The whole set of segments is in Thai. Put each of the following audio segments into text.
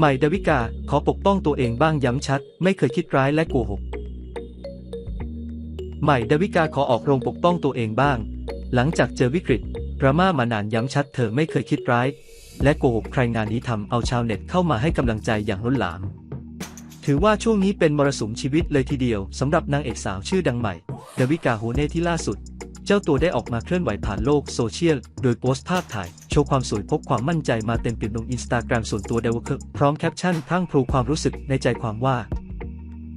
ใหม่ดาวิกา ขอปกป้องตัวเองบ้างย้ำชัด ไม่เคยคิดร้ายและโกหก ใหม่ดาวิกาขอออกโรงปกป้องตัวเองบ้าง หลังจากเจอวิกฤตดราม่ามานานย้ำชัด เธอไม่เคยคิดร้าย และโกหกใครงานนี้ทำเอาชาวเน็ตเข้ามาให้กำลังใจอย่างล้นหลาม ถือว่าช่วงนี้เป็นมรสุมชีวิตเลยทีเดียวสำหรับนางเอกสาวชื่อดังใหม่ดาวิกาโฮเน่ที่ล่าสุด เจ้าตัวได้ออกมาเคลื่อนไหวผ่านโลกโซเชียล โดยโพสต์ภาพถ่าย ว์ความสวยพกความมั่นใจมาเต็มเปี่ยมลงอินสตาแกรมส่วนตัวเดวเคพร้อมแคปชั่นพรั่งพรูความรู้สึกในใจความว่า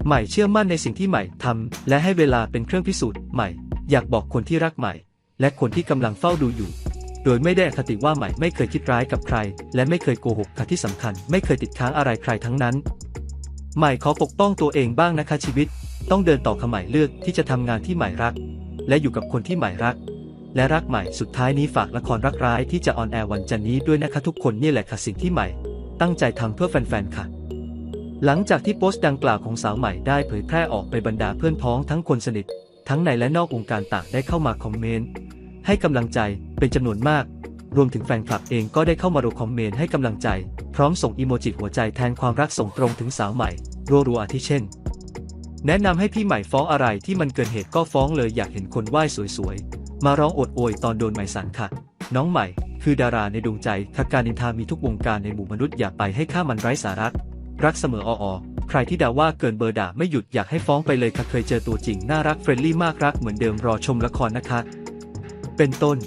ใหม่เชื่อมั่นในสิ่งที่ใหม่ทำและให้เวลาเป็นเครื่องพิสูจน์ใหม่ อยากบอกคนที่รักใหม่ และคนที่กำลังเฝ้าดูอยู่ โดยไม่ได้อคติว่าใหม่ไม่เคยคิดร้ายกับใคร และไม่เคยโกหกค่ะที่สำคัญ ไม่เคยติดค้างอะไรใครทั้งนั้น ใหม่ขอปกป้องตัวเองบ้างนะคะชีวิต ต้องเดินต่อขใหม่เลือกที่จะทำงานที่ใหม่รัก และอยู่กับคนที่ใหม่รัก และรักใหม่สุดท้ายนี้ฝากละครรักร้ายที่จะออนแอร์วันจันนี้ด้วยนะคะทุกคนนี่แหละค่ะสิ่งที่ใหม่ ตั้งใจทำเพื่อแฟนๆค่ะ หลังจากที่โพสต์ดังกล่าวของสาวใหม่ได้เผยแพร่ออกไปบรรดาเพื่อนพ้องทั้งคนสนิท ทั้งในและนอกวงการต่างได้เข้ามาคอมเมนต์ให้กำลังใจเป็นจำนวนมาก รวมถึงแฟนคลับเองก็ได้เข้ามาดูคอมเมนต์ให้กำลังใจ พร้อมส่งอีโมจิหัวใจแทนความรักส่งตรงถึงสาวใหม่รัวๆอาทิเช่น แนะนำให้พี่ใหม่ฟ้องอะไรที่มันเกินเหตุก็ฟ้องเลยอยากเห็นคนไหว้สวยๆ มาร้องอดโอยตอนโดนหมายสารค่ะ น้องใหม่ คือดาราในดวงใจถ้าการนินทามีทุกวงการในหมู่มนุษย์อย่าไปให้ค่ามันไร้สาระรักเสมอออใครที่ด่าว่าเกินเบอร์ด่าไม่หยุดอยากให้ฟ้องไปเลยค่ะเคยเจอตัวจริงน่ารักเฟรนลี่มากรักเหมือนเดิมรอชมละครนะคะ เป็นต้น